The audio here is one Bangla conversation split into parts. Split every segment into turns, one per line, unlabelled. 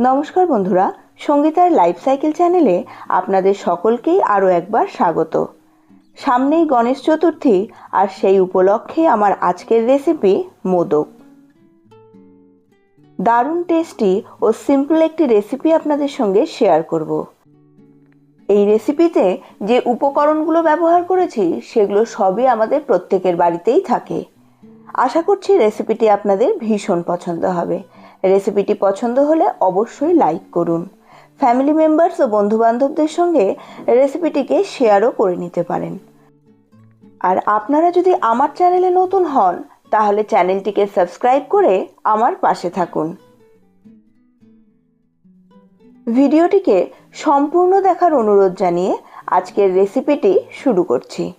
নমস্কার বন্ধুরা, সঙ্গীতার লাইফ সাইকেল চ্যানেলে আপনাদের সকলকেই আরও একবার স্বাগত। সামনেই গণেশ চতুর্থী, আর সেই উপলক্ষে আমার আজকের রেসিপি মোদক। দারুণ টেস্টি ও সিম্পল একটি রেসিপি আপনাদের সঙ্গে শেয়ার করব। এই রেসিপিতে যে উপকরণগুলো ব্যবহার করেছি, সেগুলো সবই আমাদের প্রত্যেকের বাড়িতেই থাকে। আশা করছি রেসিপিটি আপনাদের ভীষণ পছন্দ হবে। রেসিপিটি পছন্দ হলে অবশ্যই লাইক করুন। ফ্যামিলি মেম্বার্স ও বন্ধুবান্ধবদের সঙ্গে রেসিপিটিকে শেয়ারও করে নিতে পারেন। আর আপনারা যদি আমার চ্যানেলে নতুন হন, তাহলে চ্যানেলটিকে সাবস্ক্রাইব করে আমার পাশে থাকুন। ভিডিওটিকে সম্পূর্ণ দেখার অনুরোধ জানিয়ে আজকের রেসিপিটি শুরু করছি।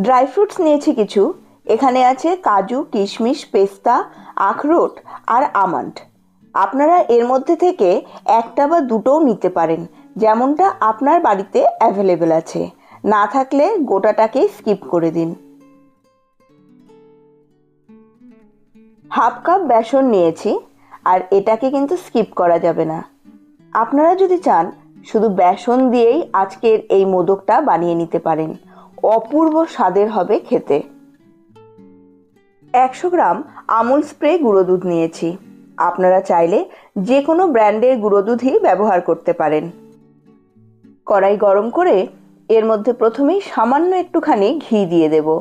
ড্রাই ফ্রুটস নিয়েছি কিছু এখানে আছে কাজু, কিশমিশ, পেস্তা, আখরোট আর আমন্ড। আপনারা এর মধ্যে থেকে একটা বা দুটোও নিতে পারেন, যেমনটা আপনার বাড়িতে অ্যাভেলেবেল আছে। না থাকলে গোটাটাকেই স্কিপ করে দিন। হাফ কাপ বেসন নিয়েছি, আর এটাকে কিন্তু স্কিপ করা যাবে না। আপনারা যদি চান, শুধু বেসন দিয়েই আজকের এই মোদকটা বানিয়ে নিতে পারেন। অপূর্ব স্বাদের হবে খেতে। একশো গ্রাম আমুল স্প্রে গুঁড়ো দুধ নিয়েছি। আপনারা চাইলে যে কোনো ব্র্যান্ডের গুঁড়ো দুধই ব্যবহার করতে পারেন। কড়াই গরম করে এর মধ্যে প্রথমেই সামান্য একটুখানি ঘি দিয়ে দেব।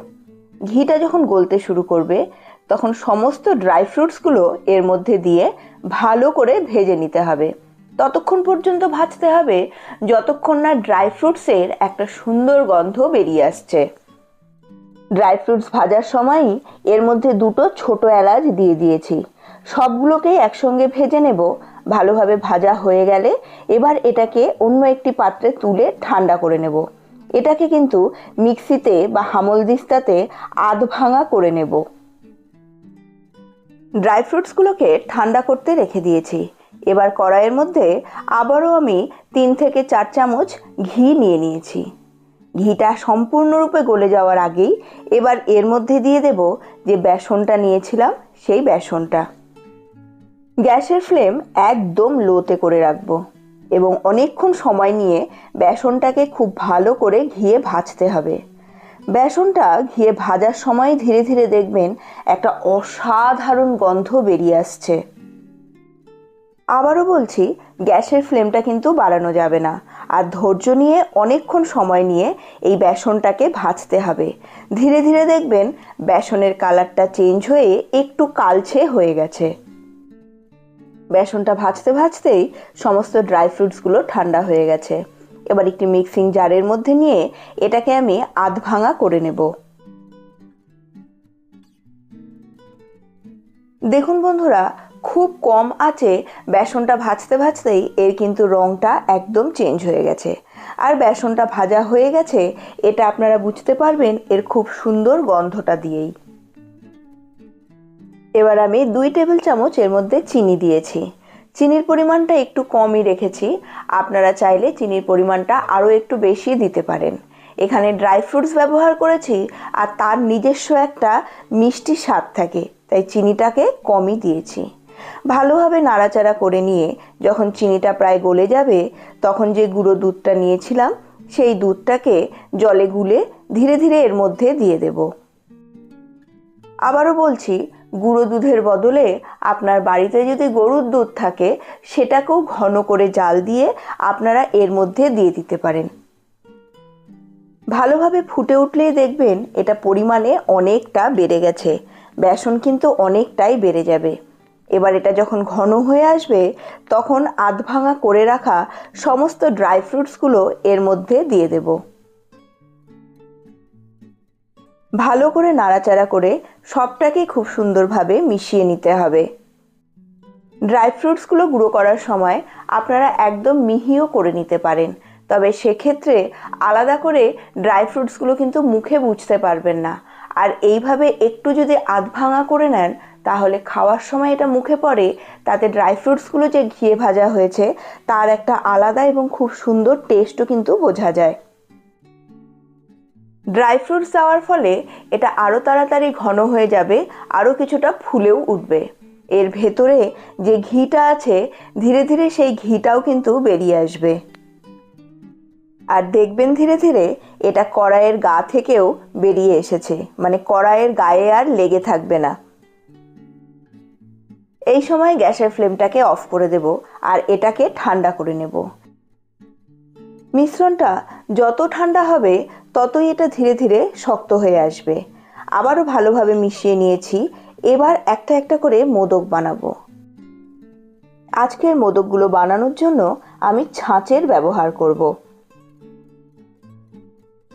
ঘিটা যখন গলতে শুরু করবে, তখন সমস্ত ড্রাই ফ্রুটসগুলো এর মধ্যে দিয়ে ভালো করে ভেজে নিতে হবে। ততক্ষণ পর্যন্ত ভাজতে হবে, যতক্ষণ না ড্রাই ফ্রুটসের একটা সুন্দর গন্ধ বেরিয়ে আসছে। ড্রাই ফ্রুটস ভাজার সময়ই এর মধ্যে দুটো ছোট এলাচ দিয়ে দিয়েছি। সবগুলোকেই একসঙ্গে ভেজে নেব। ভালোভাবে ভাজা হয়ে গেলে এবার এটাকে অন্য একটি পাত্রে তুলে ঠান্ডা করে নেব। এটাকে কিন্তু মিক্সিতে বা হামল দিস্তাতে আধ ভাঙা করে নেব। ড্রাই ফ্রুটসগুলোকে ঠান্ডা করতে রেখে দিয়েছি। এবার কড়াইয়ের মধ্যে আবারও আমি তিন থেকে চার চামচ ঘি নিয়ে নিয়েছি। ঘিটা সম্পূর্ণরূপে গলে যাওয়ার আগেই এবার এর মধ্যে দিয়ে দেব যে বেসনটা নিয়েছিলাম, সেই বেসনটা। গ্যাসের ফ্লেম একদম লোতে করে রাখব এবং অনেকক্ষণ সময় নিয়ে বেসনটাকে খুব ভালো করে ঘিয়ে ভাজতে হবে। বেসনটা ঘিয়ে ভাজার সময় ধীরে ধীরে দেখবেন একটা অসাধারণ গন্ধ বেরিয়ে আসছে। আবারও বলছি, গ্যাসের ফ্লেমটা কিন্তু বাড়ানো যাবে না। আর ধৈর্য নিয়ে অনেকক্ষণ সময় নিয়ে এই বেসনটাকে ভাজতে হবে। ধীরে ধীরে দেখবেন বেসনের কালারটা চেঞ্জ হয়ে একটু কালছে হয়ে গেছে। বেসনটা ভাজতে ভাজতেই সমস্ত ড্রাই ফ্রুটসগুলো ঠান্ডা হয়ে গেছে। এবার একটি মিক্সিং জারের মধ্যে নিয়ে এটাকে আমি আধ ভাঙা করে নেব। দেখুন বন্ধুরা খুব কম আছে, বেসনটা ভাজতে ভাজতেই এর কিন্তু রঙটা একদম চেঞ্জ হয়ে গেছে। আর বেসনটা ভাজা হয়ে গেছে, এটা আপনারা বুঝতে পারবেন এর খুব সুন্দর গন্ধটা দিয়েই। এবার আমি দুই টেবিল চামচ এর মধ্যে চিনি দিয়েছি। চিনির পরিমাণটা একটু কমই রেখেছি, আপনারা চাইলে চিনির পরিমাণটা আরও একটু বেশি দিতে পারেন। এখানে ড্রাই ফ্রুটস ব্যবহার করেছি আর তার নিজস্ব একটা মিষ্টি স্বাদ থাকে, তাই চিনিটাকে কমই দিয়েছি। ভালোভাবে নাড়াচাড়া করে নিয়ে যখন চিনিটা প্রায় গলে যাবে, তখন যে গুঁড়ো দুধটা নিয়েছিলাম, সেই দুধটাকে জলে গুলে ধীরে ধীরে এর মধ্যে দিয়ে দেব। আবারও বলছি, গুঁড়ো দুধের বদলে আপনার বাড়িতে যদি গরুর দুধ থাকে, সেটাকেও ঘন করে জাল দিয়ে আপনারা এর মধ্যে দিয়ে দিতে পারেন। ভালোভাবে ফুটে উঠলেই দেখবেন এটা পরিমাণে অনেকটা বেড়ে গেছে। বেসন কিন্তু অনেকটাই বেড়ে যাবে। এবার এটা যখন ঘন হয়ে আসবে, তখন আধ ভাঙা করে রাখা সমস্ত ড্রাই ফ্রুটসগুলো এর মধ্যে দিয়ে দেব। ভালো করে নাড়াচাড়া করে সবটাকে খুব সুন্দরভাবে মিশিয়ে নিতে হবে। ড্রাই ফ্রুটসগুলো গুঁড়ো করার সময় আপনারা একদম মিহিও করে নিতে পারেন, তবে সেক্ষেত্রে আলাদা করে ড্রাই ফ্রুটসগুলো কিন্তু মুখে বুঝতে পারবেন না। আর এইভাবে একটু যদি আধ ভাঙা করে নেন তাহলে খাওয়ার সময় এটা মুখে পড়ে তাতে ড্রাই ফ্রুটসগুলো যে ঘিয়ে ভাজা হয়েছে, তার একটা আলাদা এবং খুব সুন্দর টেস্টও কিন্তু বোঝা যায়। ড্রাই ফ্রুটস দেওয়ার ফলে এটা আরও তাড়াতাড়ি ঘন হয়ে যাবে আরও কিছুটা ফুলেও উঠবে। এর ভেতরে যে ঘিটা আছে, ধীরে ধীরে সেই ঘিটাও কিন্তু বেরিয়ে আসবে। আর দেখবেন ধীরে ধীরে এটা কড়াইয়ের গা থেকেও বেরিয়ে এসেছে মানে কড়াইয়ের গায়ে আর লেগে থাকবে না। এই সময় গ্যাসের ফ্লেমটাকে অফ করে দেব আর এটাকে ঠান্ডা করে নেব। মিশ্রণটা যত ঠান্ডা হবে, ততই এটা ধীরে ধীরে শক্ত হয়ে আসবে। আবারও ভালোভাবে মিশিয়ে নিয়েছি, এবার একটা একটা করে মোদক বানাবো। আজকের মোদকগুলো বানানোর জন্য আমি ছাঁচের ব্যবহার করব।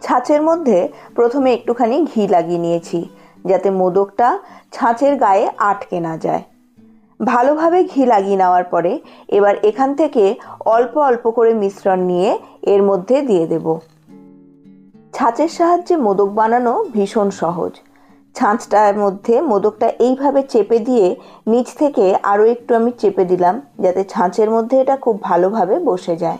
ছাঁচের মধ্যে প্রথমে একটুখানি ঘি লাগিয়ে নিয়েছি, যাতে মোদকটা ছাঁচের গায়ে আটকে না যায়। ভালোভাবে ঘি লাগিয়ে নেওয়ার পরে এবার এখান থেকে অল্প অল্প করে মিশ্রণ নিয়ে এর মধ্যে দিয়ে দেব। ছাঁচের সাহায্যে মোদক বানানো ভীষণ সহজ। ছাঁচটার মধ্যে মোদকটা এইভাবে চেপে দিয়ে নিচ থেকে আরও একটু আমি চেপে দিলাম যাতে ছাঁচের মধ্যে এটা খুব ভালোভাবে বসে যায়।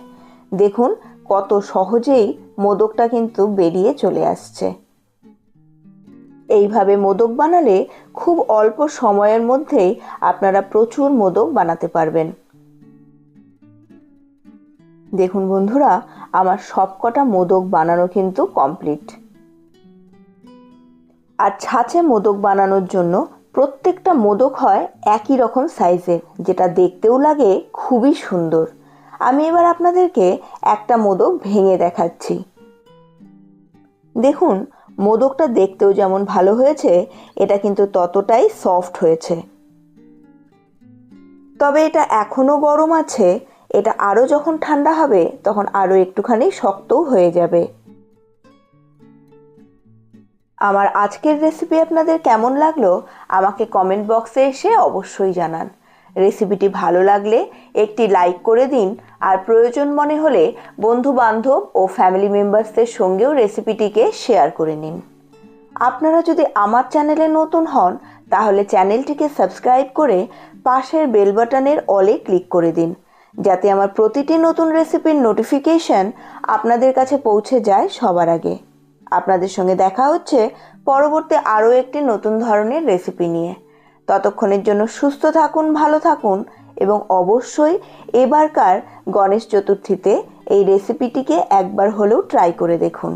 দেখুন কত সহজেই মোদকটা কিন্তু বেরিয়ে চলে আসছে। এইভাবে মোদক বানালে খুব অল্প সময়ের মধ্যেই আপনারা প্রচুর মোদক বানাতে পারবেন। দেখুন বন্ধুরা, আমার সবকটা মোদক বানানো কিন্তু কমপ্লিট। আর ছাঁচে মোদক বানানোর জন্য প্রত্যেকটা মোদক হয় একই রকম সাইজের যেটা দেখতেও লাগে খুবই সুন্দর। আমি এবার আপনাদেরকে একটা মোদক ভেঙে দেখাচ্ছি। দেখুন মোদকটা দেখতেও যেমন ভালো হয়েছে, এটা কিন্তু ততটাই সফট হয়েছে। তবে এটা এখনও গরম আছে, এটা আরও যখন ঠান্ডা হবে, তখন আরও একটুখানি শক্তও হয়ে যাবে। আমার আজকের রেসিপি আপনাদের কেমন লাগল, আমাকে কমেন্ট বক্সে এসে অবশ্যই জানান। রেসিপিটি ভালো লাগলে একটি লাইক করে দিন। আর প্রয়োজন মনে হলে বন্ধু বান্ধব ও ফ্যামিলি মেম্বার্সদের সঙ্গেও রেসিপিটিকে শেয়ার করে নিন। আপনারা যদি আমার চ্যানেলে নতুন হন, তাহলে চ্যানেলটিকে সাবস্ক্রাইব করে পাশের বেল বাটনের অলে ক্লিক করে দিন। যাতে আমার প্রতিটি নতুন রেসিপির নোটিফিকেশন আপনাদের কাছে পৌঁছে যায় সবার আগে। আপনাদের সঙ্গে দেখা হচ্ছে পরবর্তী আরও একটি নতুন ধরনের রেসিপি নিয়ে। ততক্ষণের জন্য সুস্থ থাকুন, ভালো থাকুন এবং অবশ্যই এবারকার গণেশ চতুর্থীতে এই রেসিপিটিকে একবার হলেও ট্রাই করে দেখুন।